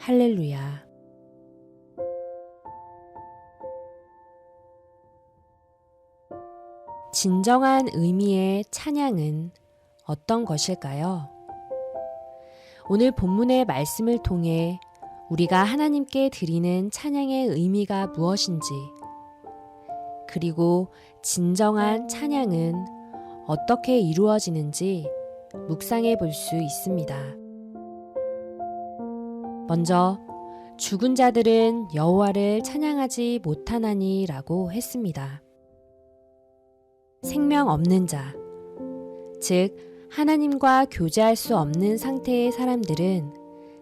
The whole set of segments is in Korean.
할렐루야. 진정한 의미의 찬양은 어떤 것일까요? 오늘 본문의 말씀을 통해 우리가 하나님께 드리는 찬양의 의미가 무엇인지, 그리고 진정한 찬양은 어떻게 이루어지는지 묵상해 볼 수 있습니다. 먼저 죽은 자들은 여호와를 찬양하지 못하나니라고 했습니다. 생명 없는 자, 즉 하나님과 교제할 수 없는 상태의 사람들은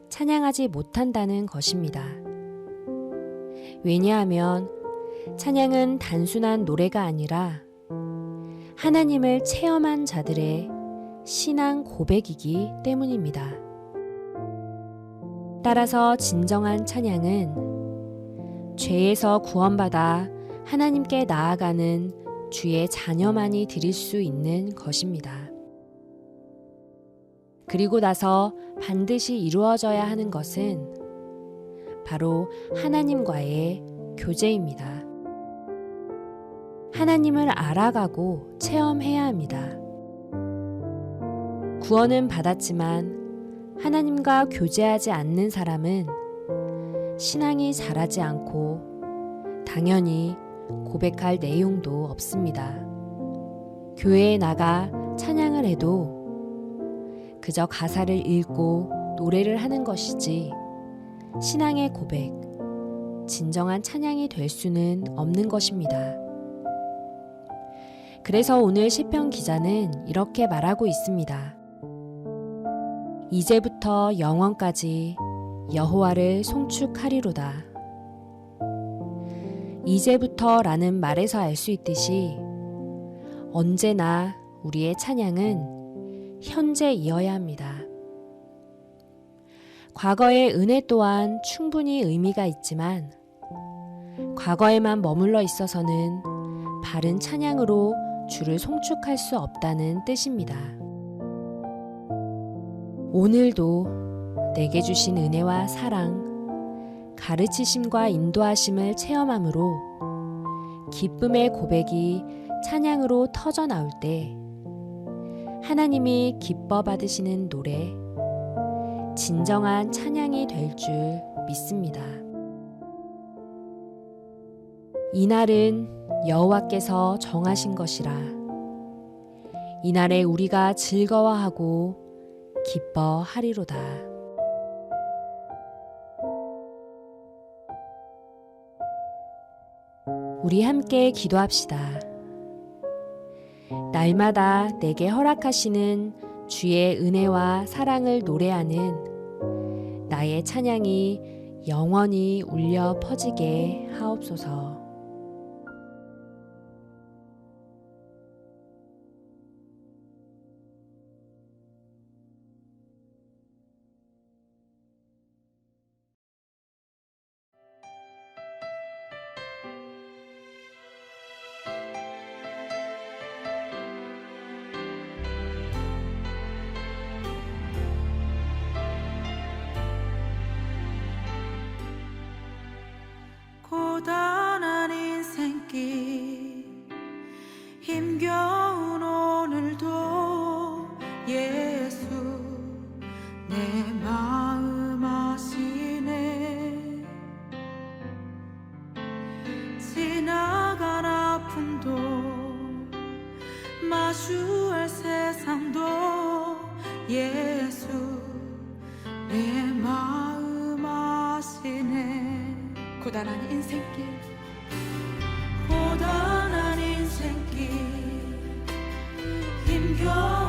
찬양하지 못한다는 것입니다. 왜냐하면 찬양은 단순한 노래가 아니라 하나님을 체험한 자들의 신앙 고백이기 때문입니다. 따라서 진정한 찬양은 죄에서 구원받아 하나님께 나아가는 주의 자녀만이 드릴 수 있는 것입니다. 그리고 나서 반드시 이루어져야 하는 것은 바로 하나님과의 교제입니다. 하나님을 알아가고 체험해야 합니다. 구원은 받았지만 하나님과 교제하지 않는 사람은 신앙이 자라지 않고 당연히 고백할 내용도 없습니다. 교회에 나가 찬양을 해도 그저 가사를 읽고 노래를 하는 것이지 신앙의 고백, 진정한 찬양이 될 수는 없는 것입니다. 그래서 오늘 시편 기자는 이렇게 말하고 있습니다. 이제부터 영원까지 여호와를 송축하리로다. 이제부터라는 말에서 알 수 있듯이 언제나 우리의 찬양은 현재이어야 합니다. 과거의 은혜 또한 충분히 의미가 있지만 과거에만 머물러 있어서는 바른 찬양으로 주를 송축할 수 없다는 뜻입니다. 오늘도 내게 주신 은혜와 사랑, 가르치심과 인도하심을 체험함으로 기쁨의 고백이 찬양으로 터져 나올 때 하나님이 기뻐 받으시는 노래, 진정한 찬양이 될 줄 믿습니다. 이날은 여호와께서 정하신 것이라. 이날에 우리가 즐거워하고 기뻐하리로다. 우리 함께 기도합시다. 날마다 내게 허락하시는 주의 은혜와 사랑을 노래하는 나의 찬양이 영원히 울려 퍼지게 하옵소서. 힘겨운 오늘도 예수 내 마음 아시네. 지나간 아픔도 마주할 세상도 예수 내 마음 아시네. 고단한 인생길 고단한 인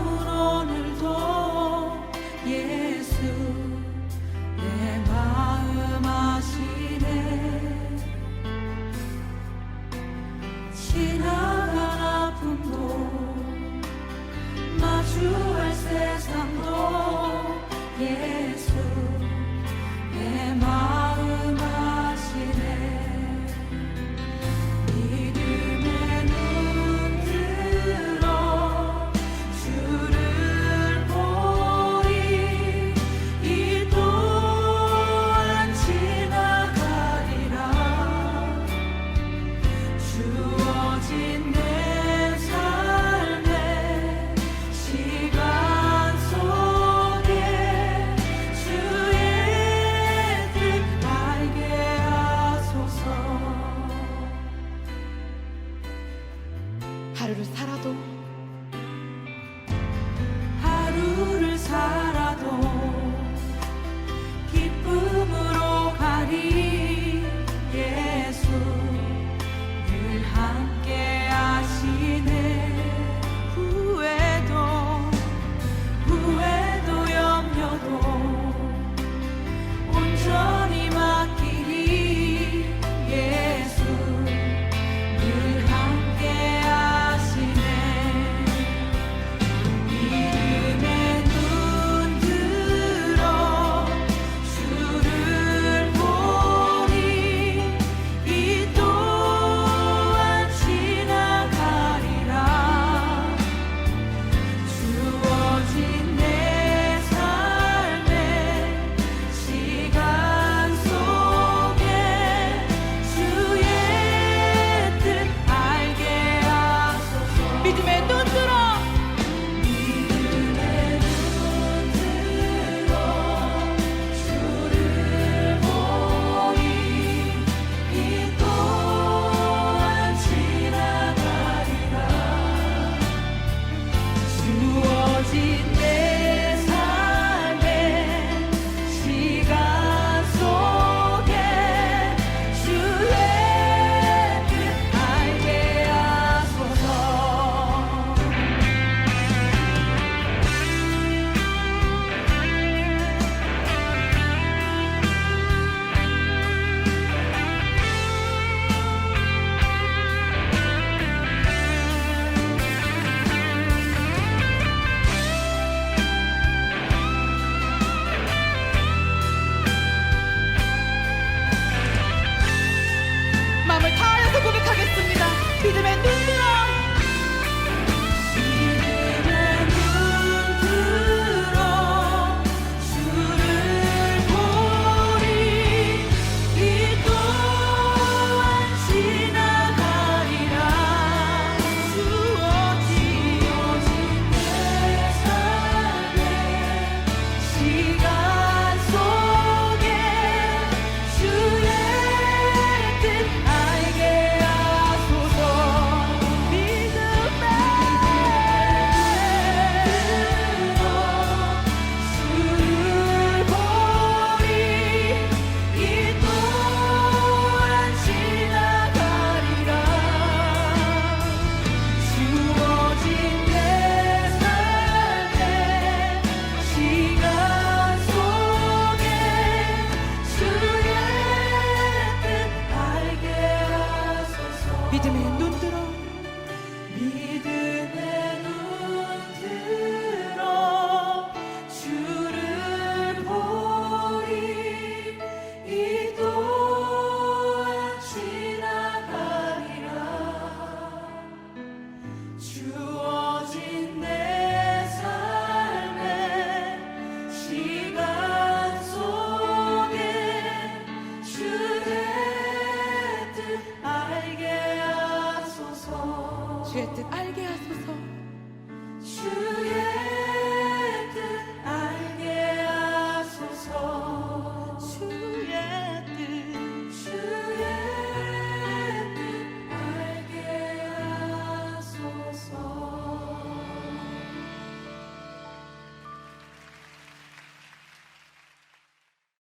믿음의 눈 들어 믿음의 눈 들어 주를 보리 이 또한 지나가리라. 주